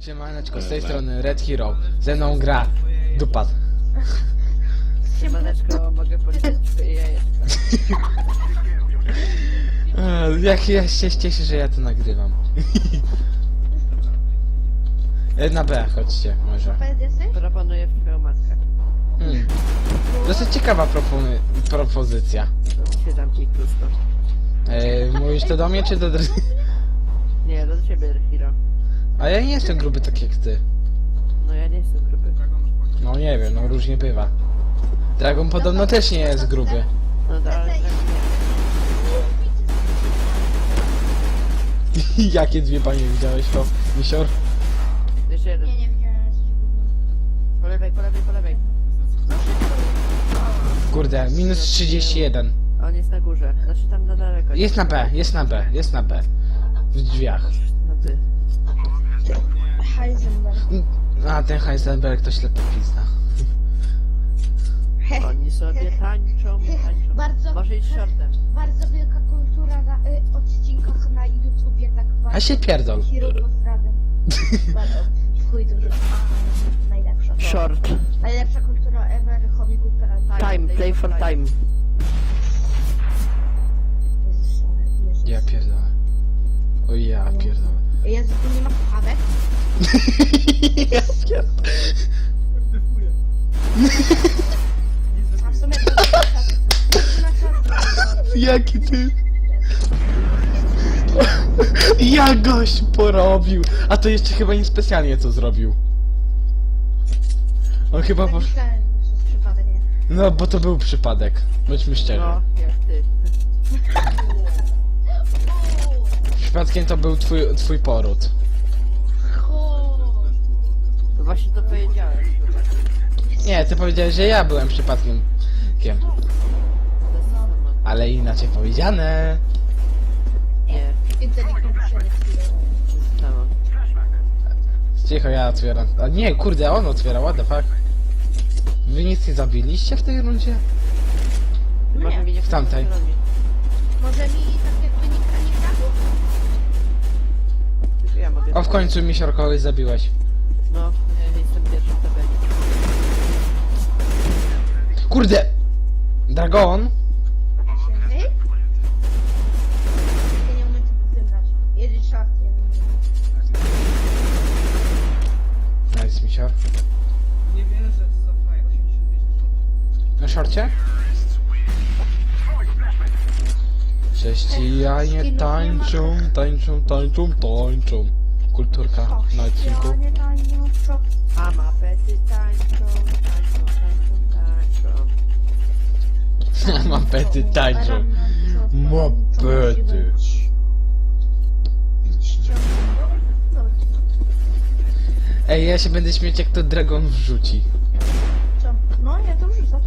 Siemaneczko, z tej strony Red Hero. Ze mną gra Dupat. Siemaneczko, mogę policzyć twoje jajeczka. E, Jak ja się cieszę, że ja to nagrywam. E, Na B, chodźcie, może. Powiedz jesteś? Proponuję twoją matkę. Hmm. Dosyć ciekawa propony, propozycja. Się zamknij krótko. E, mówisz to do mnie, czy do... dr- Nie, do ciebie, Hiro. A ja nie jestem gruby tak jak ty. No ja nie jestem gruby. No nie wiem, no różnie bywa. Dragon podobno też nie jest gruby. No to ale tak nie. Jakie dwie panie widziałeś to, misior? Jeszcze jeden. Nie, nie widziałem. jesteś gówno. Po lewej, po lewej, po lewej. Kurde, minus 31. On jest na górze. Znaczy tam na daleko. Jest na B, jest na B, jest na B. W drzwiach. No ty. Heisenberg. A, ten Heisenberg to ślepa pizda. Oni sobie tańczą, tańczą. Bardzo- Może iść shortem. Bardzo wielka kultura na y, odcinkach na YouTubie, tak bardzo. A się pierdol. Bardzo. Chuj dużo. Najlepsza. Short. Najlepsza kultura ever, Time, play for time. Ja pierdolę. O ja pierdolę. Jezu, tu nie ma słuchawek? ja pierdolę. A w sumie to na czas. To na czas. Jaki ty? Ja gość porobił. A to jeszcze chyba nie specjalnie co zrobił. On chyba posz... Przypadek, nie? No, bo to był przypadek. Bądźmy szczerzy. No, jak ty. Przypadkiem to był twój, twój poród. No właśnie to powiedziałem. Nie, ty powiedziałeś, że ja byłem przypadkiem. Kiem. To jest. Ale inaczej powiedziane. Nie, to samo. Cicho, ja otwieram. A nie, kurde, on otwiera, what the fuck. Wy nic nie zabiliście w tej rundzie? Ty nie w tamtej. Może mi tak O, w końcu mi kogoś zabiłeś. No, ja jestem pierwszy w tabeli. Kurde! Dragon? Wy? Ja nie umiem. Nice, misior. Nie wierzę, co za fraj, 82 Na szorcie? Tańczą, tańczą, tańczą, tańczą. Kulturka na odcinku. Mapety tańczą. Mapety. Ej, ja się będę śmieć jak to Dragon wrzuci. No nie, to wrzucę.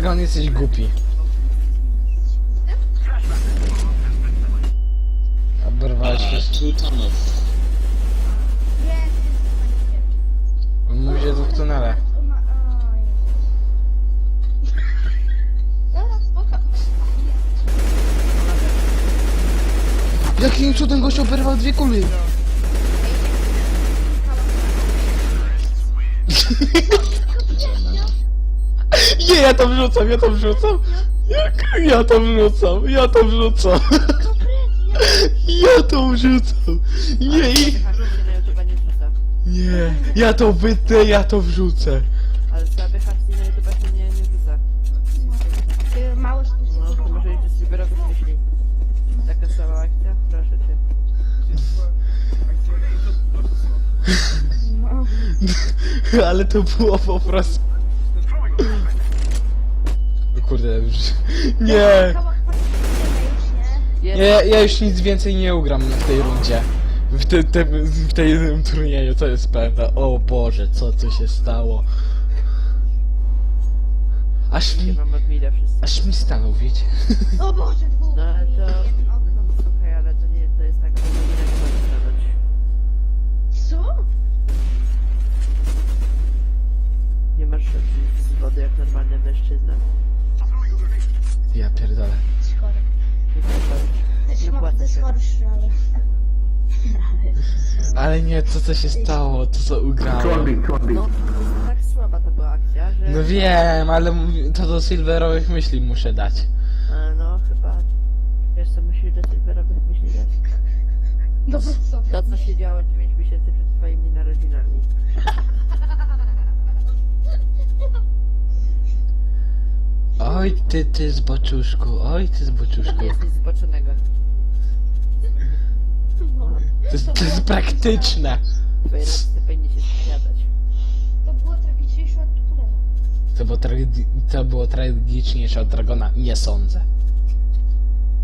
Dragon jesteś głupi. Oberwałeś się. Tu Thanos. Mówi, że w tunele. Jakim cudem gość oberwał dwie kuli? Nie, ja to wrzucam, ja to wrzucam. Jak ja to wrzucam, ja to wrzucam. Ja to wrzucam. Nie, i- na YouTube nie wrzuca. nie, ja to wytnę, ja to wrzucę. Ale słaby hashtag na YouTube się nie, nie wrzuca. Ty Mały No, to może iść z cyberowych myśli. Taka sama akcja? Proszę cię. Ale to było po prostu kurde, już... Nie! Nie, ja już nic więcej nie ugram w tej rundzie. W, te, te, w tej turnieju, to jest pewne. O Boże, co tu się stało? Aż mi, Mam aż mi stanął, wiecie? O Boże, dwóch! To... Co? Nie masz z wody jak normalny mężczyzna. Pierdolę. Jesteś chory. Chorszy, ale... Ale nie, co co się stało, to co ugrałem. No, tak słaba to była akcja, że... No wiem, ale m- to do silverowych myśli muszę dać. E, No, chyba... Wiesz co musisz do silverowych myśli dać? Dobra, co? To, co się działo 9 miesięcy przed Oj ty, ty zboczuszku, oj ty zboczuszku. Nie jesteś zboczonego. To jest, to jest praktyczne. Twoje rodzice powinni się sprzedać. To było tragiczniejsze od Turena. To było, tragi- to było tragiczniejsze od Dragona? Nie sądzę.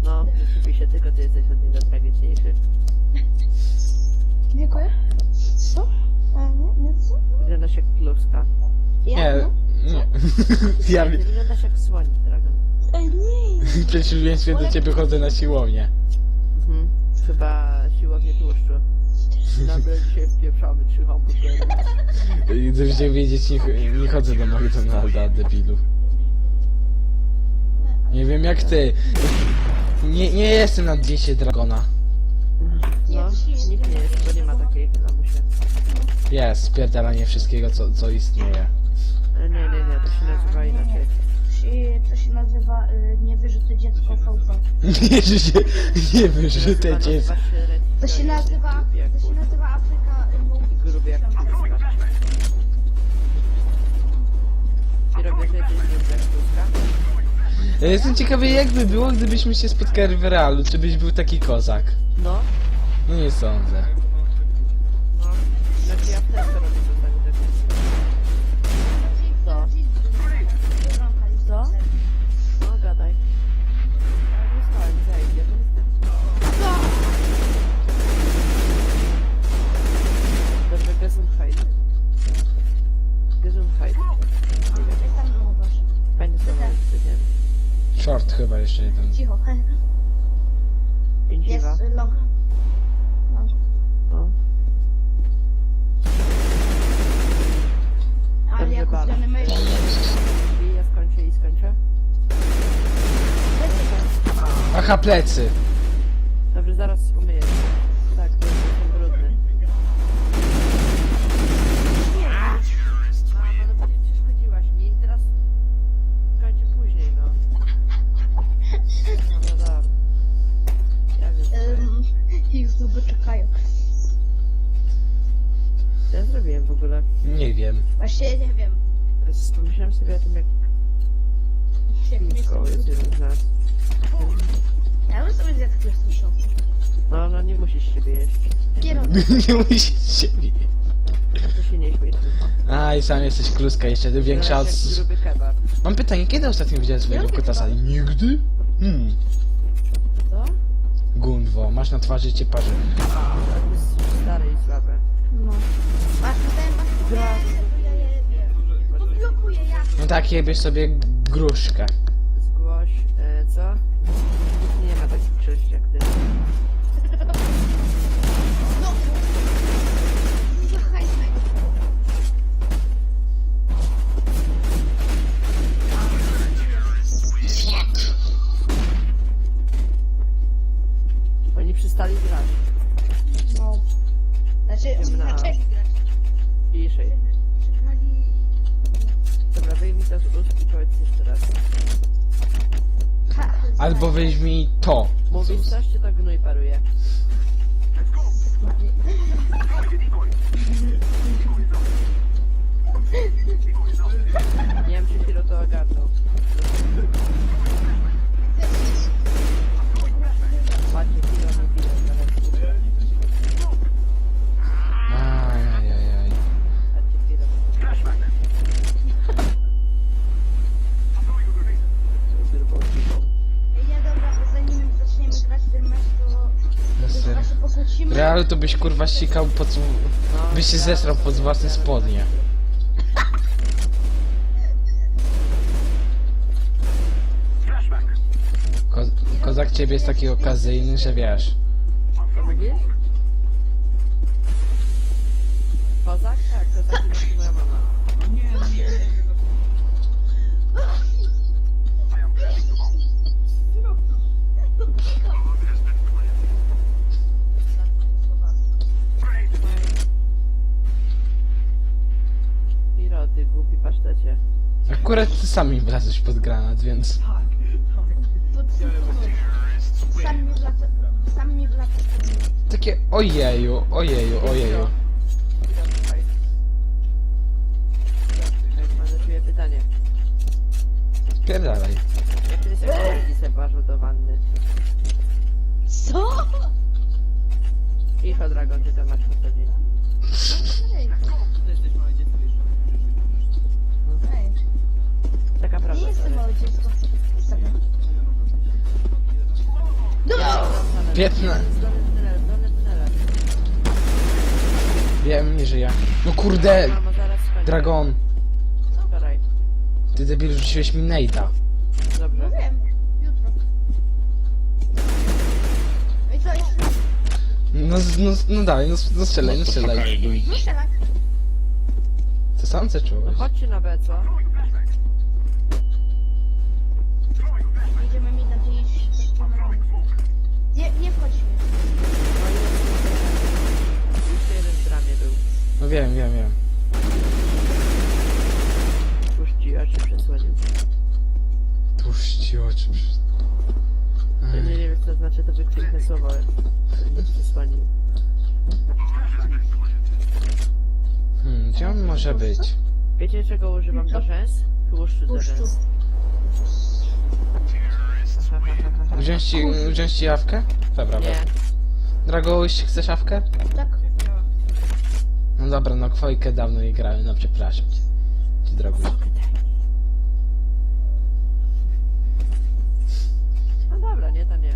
No, rzeczywiście, tylko ty jesteś od niego tragiczniejszy. Dziękuję. Co? A, nie, nie, co? Wyglądasz jak kluska. Ja? Nie, No. Nie. Ja Ty wyglądasz jak słoń, Dragon. Ej, nie. w przeciwieństwie do ciebie chodzę na siłownię. Mhm. Chyba siłownie tłuszczu. Dobra, dzisiaj wpieprzamy trzy hamburgery. I Gdybyście wiedzieć, nie, ch- nie chodzę do McDonalda, debilu. Nie wiem jak ty. Nie, nie jestem na diecie Dragona. No, nikt nie jest, bo nie ma takiej lamusie. Jest, spierdalanie wszystkiego, co, co istnieje. E, Nie, nie, nie, to się nazywa inaczej. To się nazywa y, niewyrzuty dziecko fałsza. Nie, że się, nie Red To się nazywa, to się nazywa Afryka y. Gruby jak robię, gruby jak. Ja jestem ciekawy jakby było, gdybyśmy się spotkali w realu, czy byś był taki kozak. No, No nie sądzę. Short chyba jeszcze jeden. Cicho. Jest y, long. long. O. Ale Dobrze, jak bala. kupiony myśl. I ja skończę i skończę. Aha, plecy. Dobrze, zaraz zrobiłem w ogóle. Nie wiem. Właśnie nie wiem. Teraz Pomyślałem sobie o tym, jak Jak blisko jest jestem- jeden z nas. Ja bym sobie zjadł chleb z. No, no, nie musisz siebie jeść. Kierowca. nie musisz siebie. To się nie śmiej tylko. A i sam jesteś kluska, jeszcze większa od... Wyglądasz jak gruby kebab. Mam pytanie, kiedy ostatnio widziałeś swojego lubię kutasa? kebab. Nigdy? Hmm. Co? Gunwo, masz na twarzy cię parzy. To jest stare i słabe. No. No tak, jebiesz sobie gruszkę. Zgłoś, e, co? Nie ma takich cześć jak ty. Albo weźmij to. Mówisz to gnój paruje? Realu to byś kurwa ścikał pod... No, Byś się zesrał pod własne spodnie. Ko kozak ciebie jest taki okazyjny, że wiesz. Mówisz? Kozak? Tak, kozak to moja mama. Nie, akurat ty sami wlazłeś pod granat, więc... Tak, tak. Pod... Sam mi wlaca... Sam mi wlaca. Takie ojeju, ojeju, ojeju. Mam do ciebie pytanie. Spierdalaj. Jak ty sobie do wanny? Co? Cicho, Dragon, ty tam masz posadzić. Taka prawda. Nie jestem małe dziecko. Dobra! Piętna... Wiem, nie żyje. No kurde! Skończę. Dragon, ty debil rzuciłeś mi Nate'a. No Dobrze. wiem. Jutro. I co jest? No, z- no, z- no dalej, no, s- no strzelaj, no strzelaj. No szelak. To sam co No czułeś? chodźcie na B, co? Nie, wchodźmy. No. Jeszcze jeden w bramie był. No wiem, wiem, wiem. Puści oczy przesłonił. Tuż ci oczy. przy- Ja nie, nie wiem, co znaczy to wykrzykne słowo. Nie przesłonił. Hmm, gdzie on może być? Wiecie, czego używam do rzęs? Tłuszczu do Puszczu. rzęs. Wziąć ci, wziąć ci jawkę? Dobra, Nie. weź. Chcesz jawkę? Tak? No dobra, no kwojkę dawno nie grałem, no przepraszam cię. Ty droguś. No dobra, nie, to nie.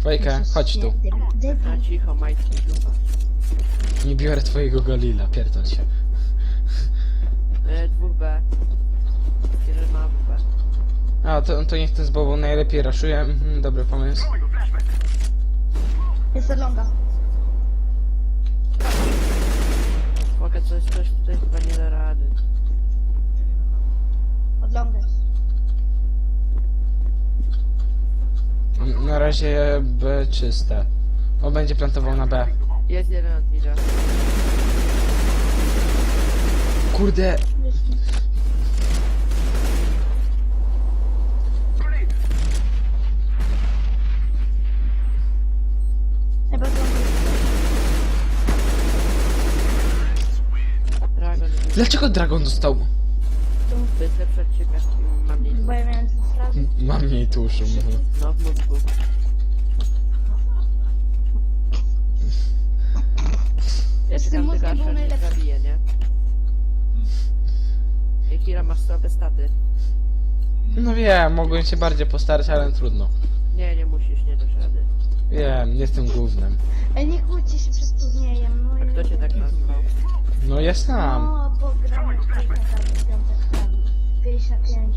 Kwojkę, chodź tu. A cicho, majtki. Nie biorę twojego golila, pierdol się. E, 2B. A, to, to niech ten z Bobą najlepiej raszuje. Mhm, dobry pomysł. Jest od longa. Mogę coś, coś tutaj chyba nie da rady. Od longa jest. Na razie B czyste. On będzie plantował na B. Jest jeden od. Kurde, dlaczego Dragon dostał? To jest lepsze od ciebie. Mam mniej. Bo ja miałem. M- Mam mniej tuszu. mhm. No, w mózgu. Ja Z się tym tam mózgiem wygasza, był nie najlepszy. zabiję, nie? Jakira masz słabe staty. No wiem, mogłem się bardziej postarać, ale trudno. Nie, nie musisz, nie dasz rady. Wiem, jestem głównym. Ej, nie kłóćcie się przed turniejem. No A i... kto cię tak nazwał? No ja sam. No, bo gramy w tam, w piątek tam. 5 na 5.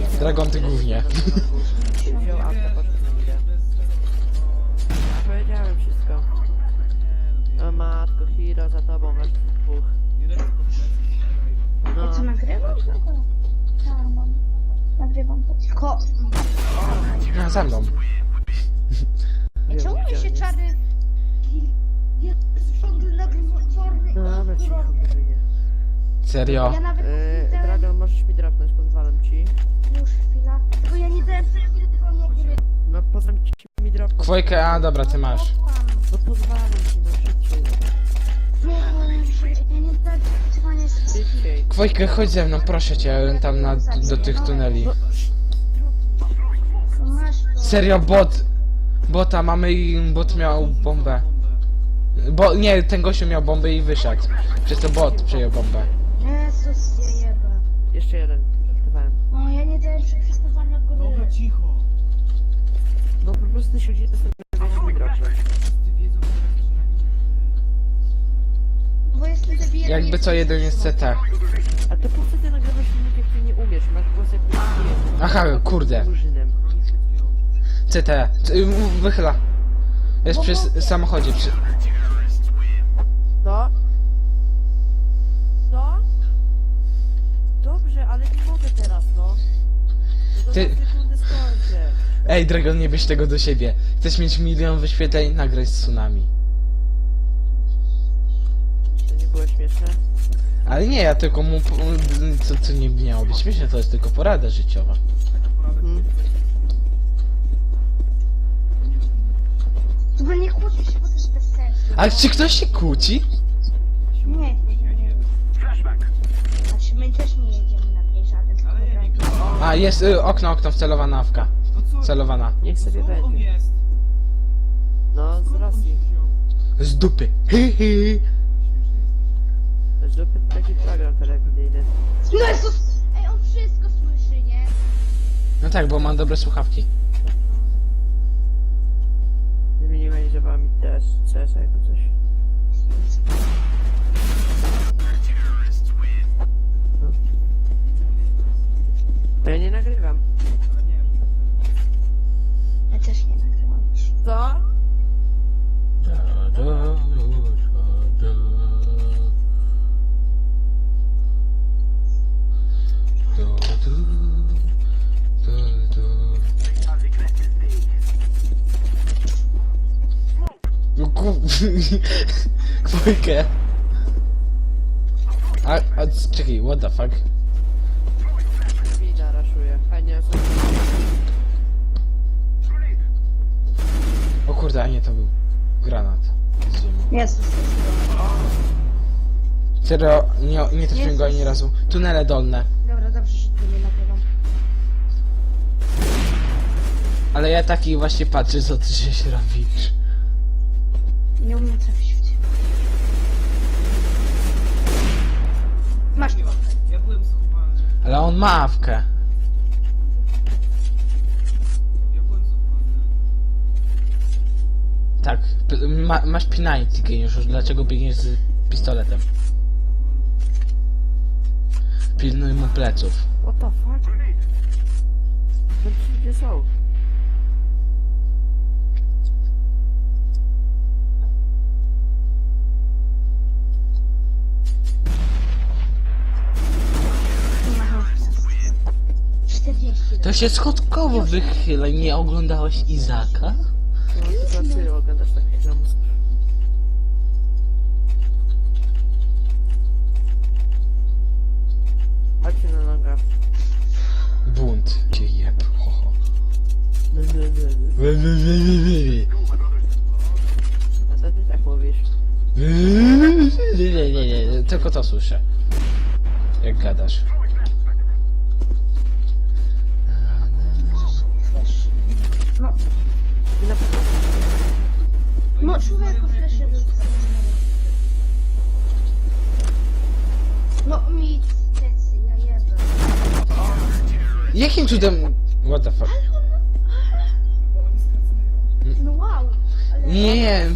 Jest. Dragon, ty głównie. Wziął na mida. Ja powiedziałem wszystko. O matko, Hiro, za tobą masz dwóch. No. Co, nagrywam? Tak, mam. Nagrywam. Tylko... A, za mną. Serio? Ja nawet Yy, dałem... Dragon, możesz mi dropnąć, pozwalam ci. Już chwila. Tylko ja nie dałem sobie chwilę tylko nie gry. No pozwalam ci mi dropnąć. Kwojkę, a dobra, ty masz. No pozwalam ci, no szybciej. Ja nie dałem wypisywania z... Szybciej. Kwojkę, chodź ze mną, proszę cię, tam na, do tych tuneli. No, Masz to. Serio, bot. Bota mamy i bot miał bombę. Bo, nie, ten gościu miał bombę i wyszedł. Przez to bot przejął bombę. Jeszcze jeden. Żartowałem. O, ja nie dałem przepisywania góry. Dobra, cicho. No po prostu zastanawiać mi dropnąć. Wszyscy wiedzą, że Bo jestem debilem. Jakby co, jeden jest CT. A to po co ty nagrywasz filmik, jak ty nie umiesz? Masz głos jak nie Aha, kurde. Murzynem. CT. M- Wychyla. Jest przy s- samochodzie. Przy... Co? Ty... Ej, Dragon, nie bierz tego do siebie. Chcesz mieć milion wyświetleń? Nagraj z tsunami. To nie było śmieszne? Ale nie, ja tylko mu... Co, co nie miało być śmieszne, to jest tylko porada życiowa. Mhm. Bo nie kłócisz, bo to jest bez sensu. A czy ktoś się kłóci? Nie. A, jest y, okno, okno, wcelowana awka. No co? Celowana. Niech sobie Skąd on będzie. jest? No, z Skąd on Rosji. się wziął? Z dupy. Hi, hi. Dupy taki program telewizyjny. No Jezus! Ej, on wszystko słyszy, nie? No tak, bo mam dobre słuchawki. Zminimalizowała mi teraz CS jakby coś. To ja nie nagrywam. Ja też nie nagrywam. Co? No ku... Dwójkę. A, a, czekaj, what the fuck? O kurde, a nie, to był granat z ziemi. Jezus. Serio, nie, nie trafiłem go ani razu. Tunele dolne. Dobra, dobrze, że tu nie nagrywam. Ale ja taki właśnie patrzę, co ty się robisz. Nie umiem trafić w ciebie. Masz to. Ja byłem schowany. Ale on ma awkę. Tak, ma, masz P90 geniuszu, dlaczego biegniesz z pistoletem? Pilnuj mu pleców. What the fuck? No są? Aha. 40. To się schodkowo wychylaj, nie oglądałeś Izaka? No tylko ty oglądasz takich filmów. Chodźcie na nogę. Bunt. Cię jeb. Ho, ho. No, no, no, no. Wy, wy, wy, wy, wy. A co ty tak mówisz? Nie, nie, nie, nie, tylko to słyszę. Jak gadasz. No, I na no człowieku flesze No mi tecy, ja jebę. Jakim cudem... What the fuck? Skręcają. No wow. Ale... Nie,